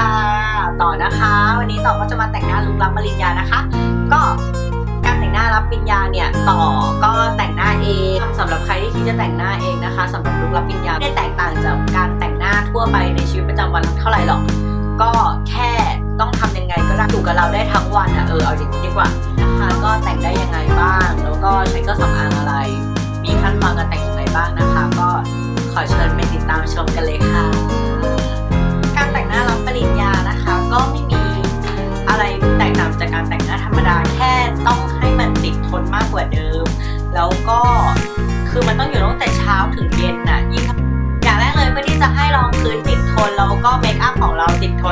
ค่ะ ต่อนะคะ วันนี้ต่อก็จะมาแต่งหน้าลุกรับปริญญานะคะ ก็การแต่งหน้ารับปริญญาเนี่ยต่อก็แต่งหน้าเองสำหรับใครที่คิดจะแต่งหน้าเองนะคะสำหรับลุกรับปริญญาไม่ได้แตกต่างจากการแต่งหน้าทั่วไปในชีวิตประจำวันเท่าไหร่หรอก ก็แค่ต้องทำยังไงก็ได้อยู่กับเราได้ทั้งวันอะเออเอาอย่างนี้ดีกว่านะคะก็แต่งได้ยังไงบ้าง แล้วก็ใช้เครื่องสำอางอะไร มีขั้นตอนการแต่งยังไงบ้างนะคะ ก็ขอเชิญไปติดตามชมกันเลยค่ะ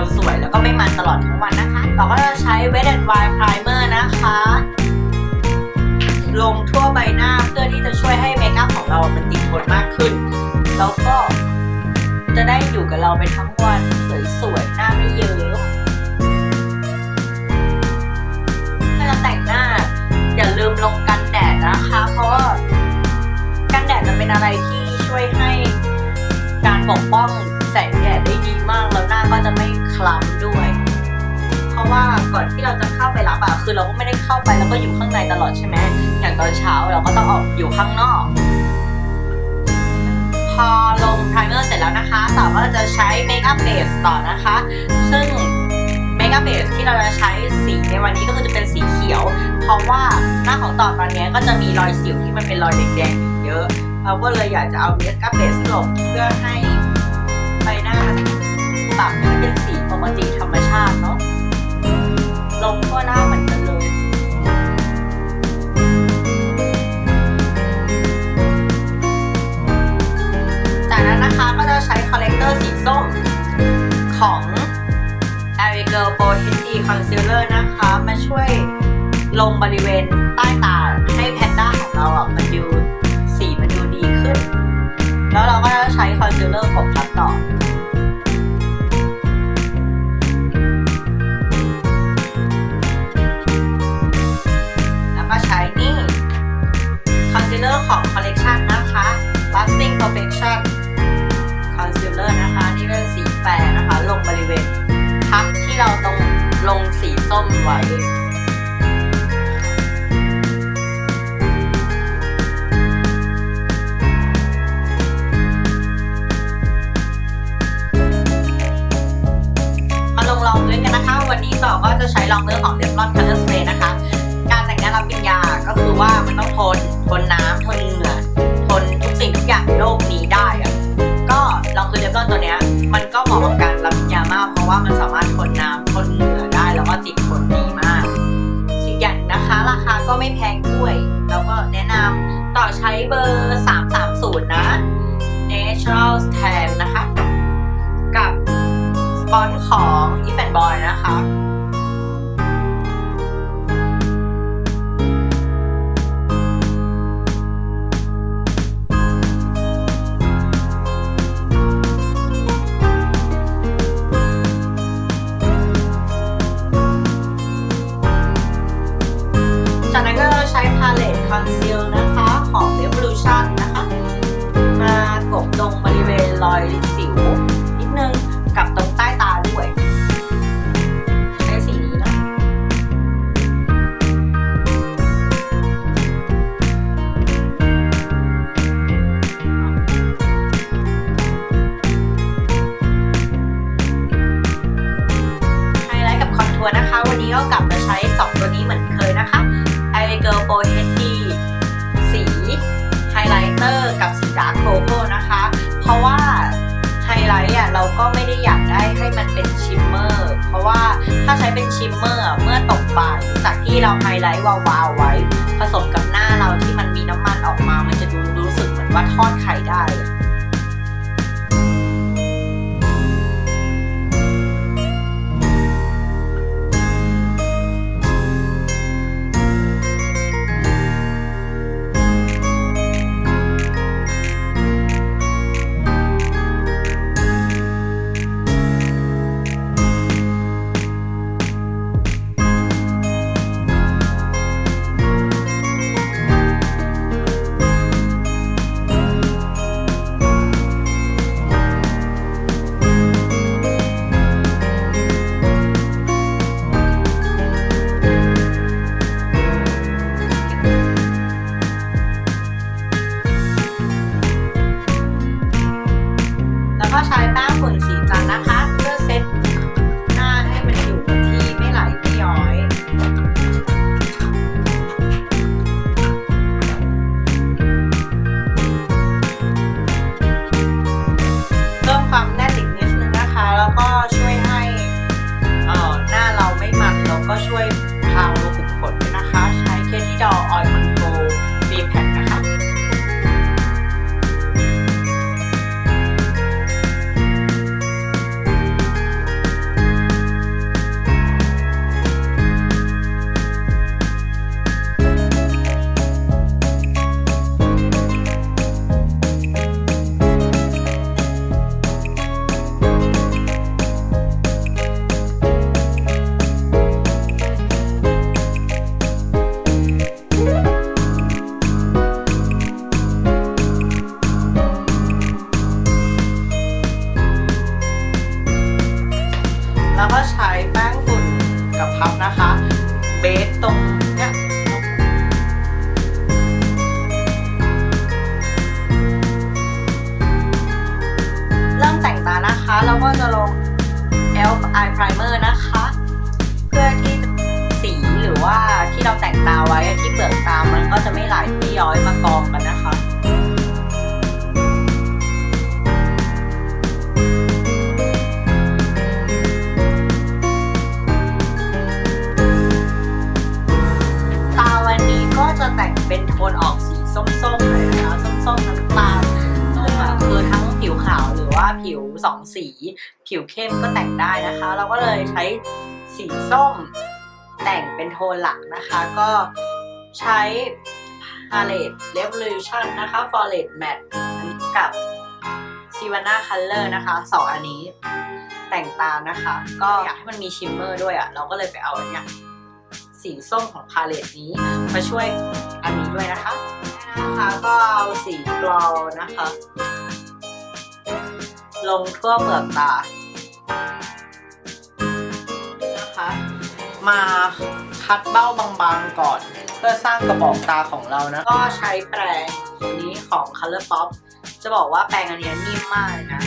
นสวยแล้วก็ไม่มันตลอดทั้งวันนะคะ เราก็จะใช้ Wet n Wild Primer นะคะ ลงทั่วใบหน้าเพื่อที่จะช่วยให้เมคอัพของเรามันติดทนมากขึ้น แล้วก็จะได้อยู่กับเราไปทั้งวันสวยๆหน้าไม่เยิ้มเวลาแต่งหน้าอย่าลืมลงกันแดดนะคะ เพราะว่ากันแดดจะเป็นอะไรที่ช่วยให้การปกป้อง แสงแดดได้ดีมากแล้วหน้าก็จะไม่คล้ำด้วย เพราะว่าก่อนที่เราจะเข้าไปรับอะคือเราก็ไม่ได้เข้าไปแล้วก็อยู่ข้างในตลอดใช่ไหมอย่างตอนเช้าเราก็ต้องออกอยู่ข้างนอก พอลงไพรเมอร์เสร็จแล้วนะคะต่อก็จะใช้เมคอัพเบสต่อนะคะ ซึ่งเมคอัพเบสที่เราจะใช้สีในวันนี้ก็คือจะเป็นสีเขียว เพราะว่าหน้าของต่อตอนนี้ก็จะมีรอยสิวที่มันเป็นรอยแดงๆเยอะ เราก็เลยอยากจะเอาเมคอัพเบสลบเพื่อให้ ใบหน้าปรับให้เป็นสีปกติธรรมชาติเนาะลงทั่วหน้าเหมือนกันเลย จากนั้นนะคะก็จะใช้คอลเลกเตอร์สีส้มของ a r i g i r l Pro HD Concealer นะคะ มาช่วยลงบริเวณใต้ตา กรณ์ของอีฟแอนบอยนะคะ เมเมอร์เมื่อตกบ่ายจากที่เราไฮไลท์วาวๆไว้ ผสมกับหน้าเราที่มันมีน้ำมันออกมา มันจะดูรู้สึกเหมือนว่าทอดไข่ได้ เราก็จะลง elf eye primer นะคะ เพื่อที่สีหรือว่าที่เราแต่งตาไว้ที่เปลือกตามันก็จะไม่ไหลไม่ย้อยมากองกันนะคะตาวันนี้ก็จะแต่งเป็นโทนออกสีส้มๆเลยนะคะส้มๆน้ำตาลคือทั้งผิวขาวหรือ ว่าผิวสองสี ผิวเข้มก็แต่งได้นะคะ เราก็เลยใช้สีส้มแต่งเป็นโทนหลักนะคะ ก็ใช้ Palette Revolution นะคะ Forehead Matte กับ s i v a n a Color นะคะสองอันนี้แต่งตานะคะ ก็อยากให้มันมีชิมเมอร์ด้วยอะ่ะ เราก็เลยไปเอาอันเนี้ยสีส้มของพาเลตนี้มาช่วยอันนี้ด้วยนะคะนะคะก็เอาสีกลอนะคะ ลงทั่วเปลือกตานะคะ มาคัดเบ้าบางๆก่อน เพื่อสร้างกระบอกตาของเรานะ ก็ใช้แปรงตัวนี้ของ Color Pop จะบอกว่าแปรงอันนี้นิ่มมากนะ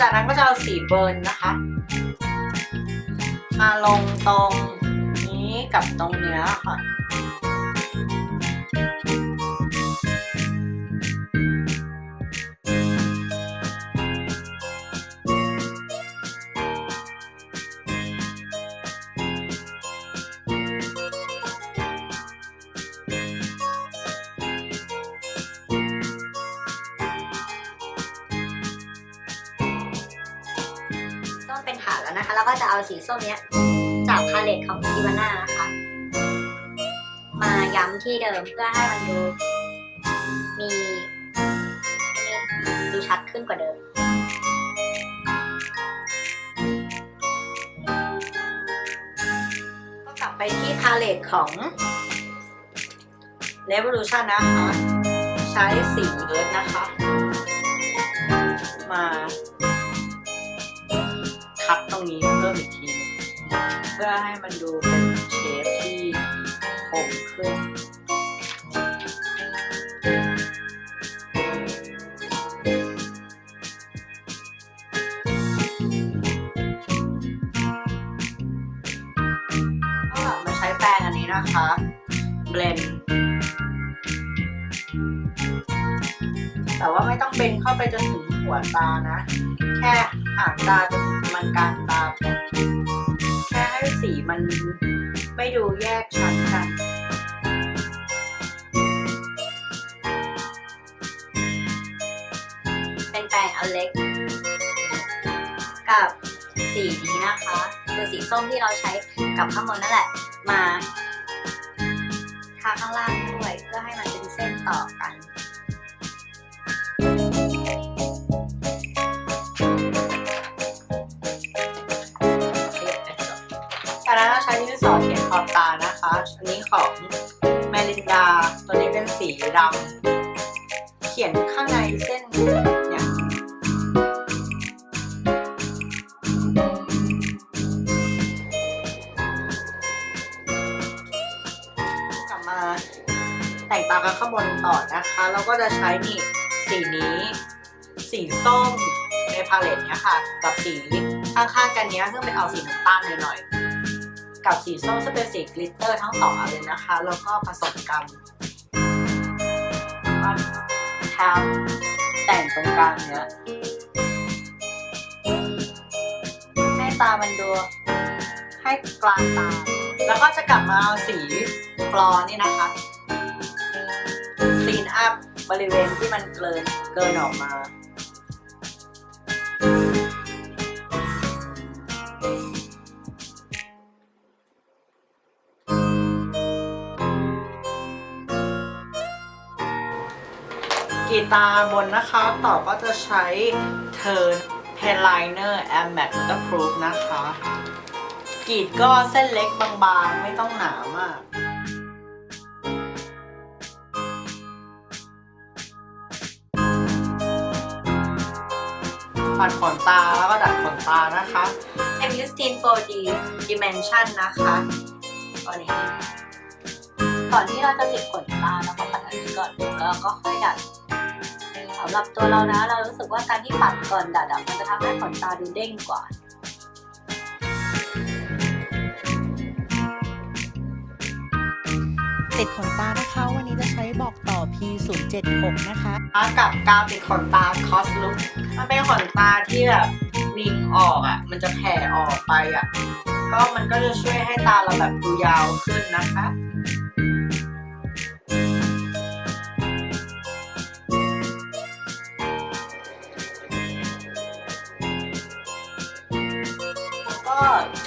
จากนั้นก็จะเอาสีเบิร์นนะคะ มาลงตรงนี้กับตรงเนี้ยค่ะ เป็นฐานแล้วนะคะ แล้วก็จะเอาสีส้มเนี้ยจากพาเลตของซิวาน่านะคะ มาย้ำที่เดิมเพื่อให้มันดูมีมีดูชัดขึ้นกว่าเดิมก็กลับไปที่พาเลตของ Revolution นะคะ ใช้สีเอิร์ธนะคะ มา คัดตรงนี้เพิ่มอีกที เพื่อให้มันดูเป็นเชฟที่คมขึ้น แต่ว่าไม่ต้องเบนเข้าไปจนถึงหัวตานะ แค่หางตาจนถึงมันกลางตาพอแค่ให้สีมันไม่ดูแยกชั้นกันเป็นแปรงอันเล็ก กับสีนี้นะคะคือสีส้มที่เราใช้กับข้างบนนั่นแหละ มาทาข้างล่างด้วย เพื่อให้มันเป็นเส้นต่อกัน อบตานะคะ อันนี้ของแมลินดา ตัวนี้เป็นสีดำ เขียนข้างในเส้นเนี่ยกลับมาแต่งตากันข้างบนต่อนะคะ เราก็จะใช้นี่สีนี้ สีส้มในพาเลตเนี้ยค่ะ กับสีข้างๆกันเนี้ยซึ่งเป็นเอาสีน้ำตาลหน่อยๆ กับสีส้มซึ่งเป็นสีกลิตเตอร์ทั้งสองอันเลยนะคะ แล้วก็ผสมกันมาแต่งตรงกลางเนี้ยให้ตามันดู ให้กลางตา แล้วก็จะกลับมาเอาสีฟลอร์นี่นะคะซีนอัพบริเวณที่มันเกินเกินออกมา กีตาร์บนนะคะ ต่อก็จะใช้ Turn Pen Liner and Matte Waterproof นะคะกรีดก็เส้นเล็กบางๆ ไม่ต้องหนามากปัดขนตาแล้วก็ดัดขนตานะคะ e m i s t i n 4D Dimension นะคะตัวนี้ก่อนที่เราจะติดขนตาเราก็ปัดอันนี้ก่อนแล้วก็ค่อยดัด สำหรับตัวเรานะ เรารู้สึกว่าการที่ปัดก่อนดัดอะมันจะทำให้ขนตาดูเด้งกว่าติดขนตานะคะ วันนี้จะใช้บอกต่อ P076 นะคะกับกาวติดขนตาคอสลุกมันเป็นขนตาที่แบบวิงออกอะ มันจะแผ่ออกไปอะ ก็มันก็จะช่วยให้ตาเราแบบดูยาวขึ้นนะคะ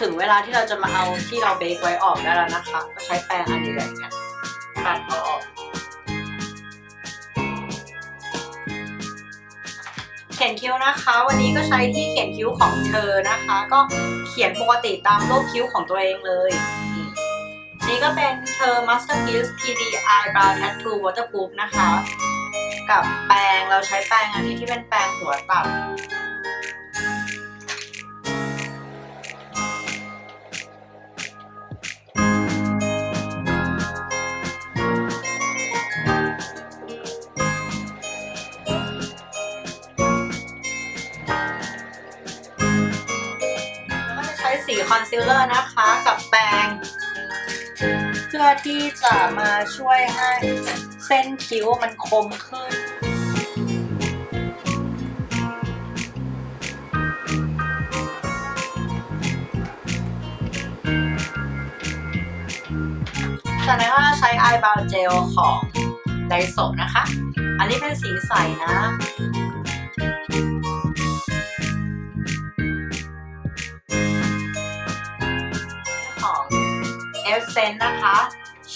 ถึงเวลาที่เราจะมาเอาที่เราเบคไว้ออกได้แล้วนะคะ ก็ใช้แปรงอันนี้แบบเนี้ยปัดเอาออกเขียนคิ้วนะคะ วันนี้ก็ใช้ที่เขียนคิ้วของเธอนะคะ ก็เขียนปกติตามรูปคิ้วของตัวเองเลย นี่ก็เป็นเธอ Masterpiece TD Eyebrow Tattoo Waterproof นะคะ กับแปรงเราใช้แปรงอันนี้ที่เป็นแปรงหัวตัด ลเลอร์นะคะกับแปรงเพื่อที่จะมาช่วยให้เส้นคิ้วมันคมขึ้นจากนั้นก็ใช้ไอบาวเจลของไดโซนะคะ อันนี้เป็นสีใสนะ นะคะ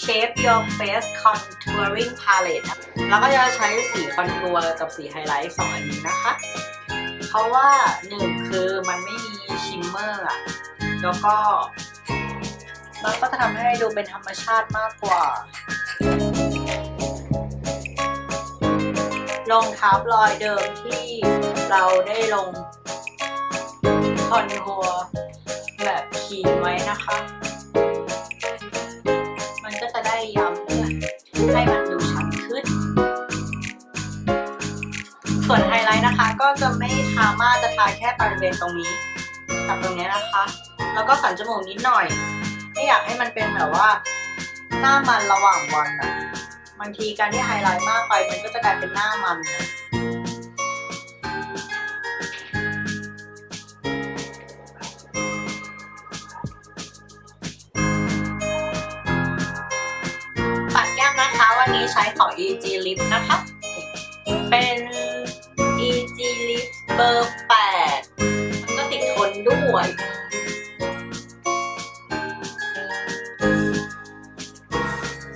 Shape Your Face Contouring Palette แล้วก็จะใช้สีคอนทัวร์กับสีไฮไลท์สองอันนี้นะคะ เพราะว่าหนึ่งคือมันไม่มีชิมเมอร์อะแล้วก็มันก็จะทำให้ดูเป็นธรรมชาติมากกว่า ลงทับรอยเดิมที่เราได้ลงคอนทัวร์แบบคีนไว้นะคะ มันก็จะได้ย้ำเพื่อให้มันดูชัดขึ้น ส่วนไฮไลท์นะคะก็จะไม่ทามากจะทาแค่บริเวณตรงนี้กับตรงนี้นะคะ แล้วก็สันจมูกนิดหน่อย ไม่อยากให้มันเป็นแบบว่า หน้ามันระหว่างวันนะบางทีการที่ไฮไลท์มากไปมันก็จะกลายเป็นหน้ามันนะ EG Lip นะคะ เป็น EG Lip เบอร์ 8 มันก็ติดทนด้วย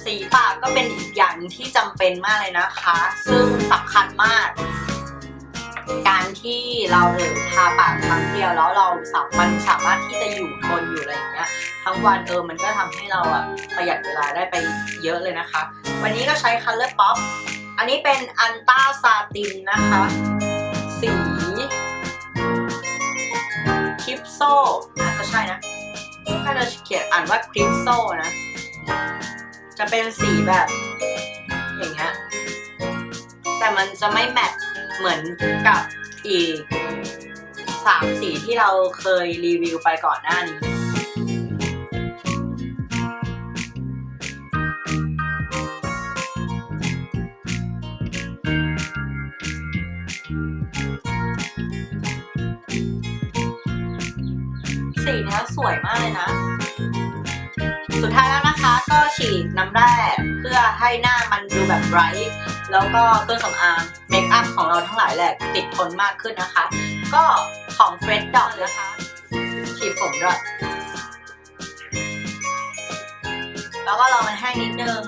สีปากก็เป็นอีกอย่างที่จำเป็นมากเลยนะคะ ซึ่งสำคัญมาก การที่เราหรือทาปากครั้งเดียวแล้วเราสามารถสามารถที่จะอยู่ทนอยู่อะไรอย่างเงี้ยทั้งวันเออมันก็ทำให้เราอะประหยัดเวลาได้ไปเยอะเลยนะคะ วันนี้ก็ใช้ Color Pop อันนี้เป็นอันต้าซาตินนะคะ สีคริปโซน่าจะใช่นะน่าจะเขียนอ่านว่าคริปโซนะ จะเป็นสีแบบ อย่างเงี้ย แต่มันจะไม่แมทเหมือนกับอีกสามสีที่เราเคยรีวิวไปก่อนหน้านี้ วยมากเลยนะ สุดท้ายแล้วนะคะก็ฉีดน้ำแร่เพื่อให้หน้ามันดูแบบไบรท์แล้วก็เครื่องสำอางเมคอัพของเราทั้งหลายแหละติดทนมากขึ้นนะคะ ก็ของเฟรดดอกนะคะฉีดผมด้วยแล้วก็รอมันแห้งนิดนึง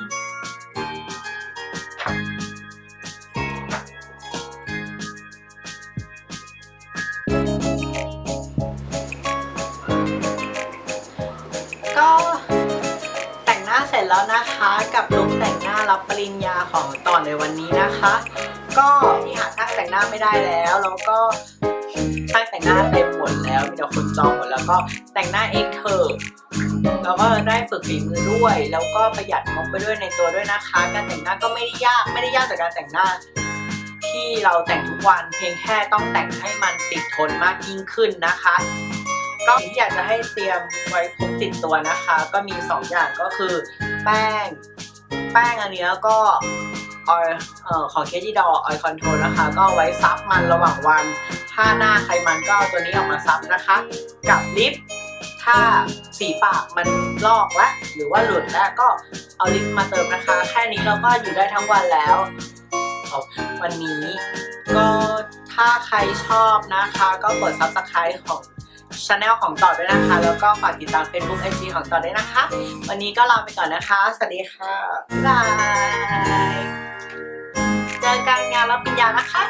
ร็จแล้วนะคะกับลุคแต่งหน้ารับปริญญาของตอนในวันนี้นะคะ ก็ที่หาช่างแต่งหน้าไม่ได้แล้วแล้วก็ช่างแต่งหน้าเต็มหมดแล้วมีแต่คนจองหมดแล้วก็แต่งหน้าเองเถอะแล้วก็ได้ฝึกฝีมือด้วย แล้วก็ประหยัดงบไปด้วยในตัวด้วยนะคะ การแต่งหน้าก็ไม่ได้ยากไม่ได้ยากจากการแต่งหน้า ที่เราแต่งทุกวันเพียงแค่ต้องแต่งให้มันติดทนมากยิ่งขึ้นนะคะ ก็ที่อยากจะให้เตรียมไว้พกติดตัวนะคะ ก็มี 2 อย่างก็คือ แป้ง แป้งอันเนี้ยก็ออยเอ่อของเคที่ดอออยคอนโทรลนะคะ ก็ไว้ซับมันระหว่างวัน ถ้าหน้าใครมันก็เอาตัวนี้ออกมาซับนะคะ กับลิปถ้าสีปากมันลอกและ หรือว่าหลุดแล้วก็เอาลิปมาเติมนะคะ แค่นี้เราก็อยู่ได้ทั้งวันแล้ว วันนี้ก็ถ้าใครชอบนะคะ ก็กด subscribe ของ ช anel ของต่อด้วยนะคะ แล้วก็ฝากติดตาม Facebook IG ของต่อด้วยนะคะ วันนี้ก็ลาไปก่อนนะคะ สวัสดีค่ะบ๊ายบาย เจอกันงานรับปริญญานะคะ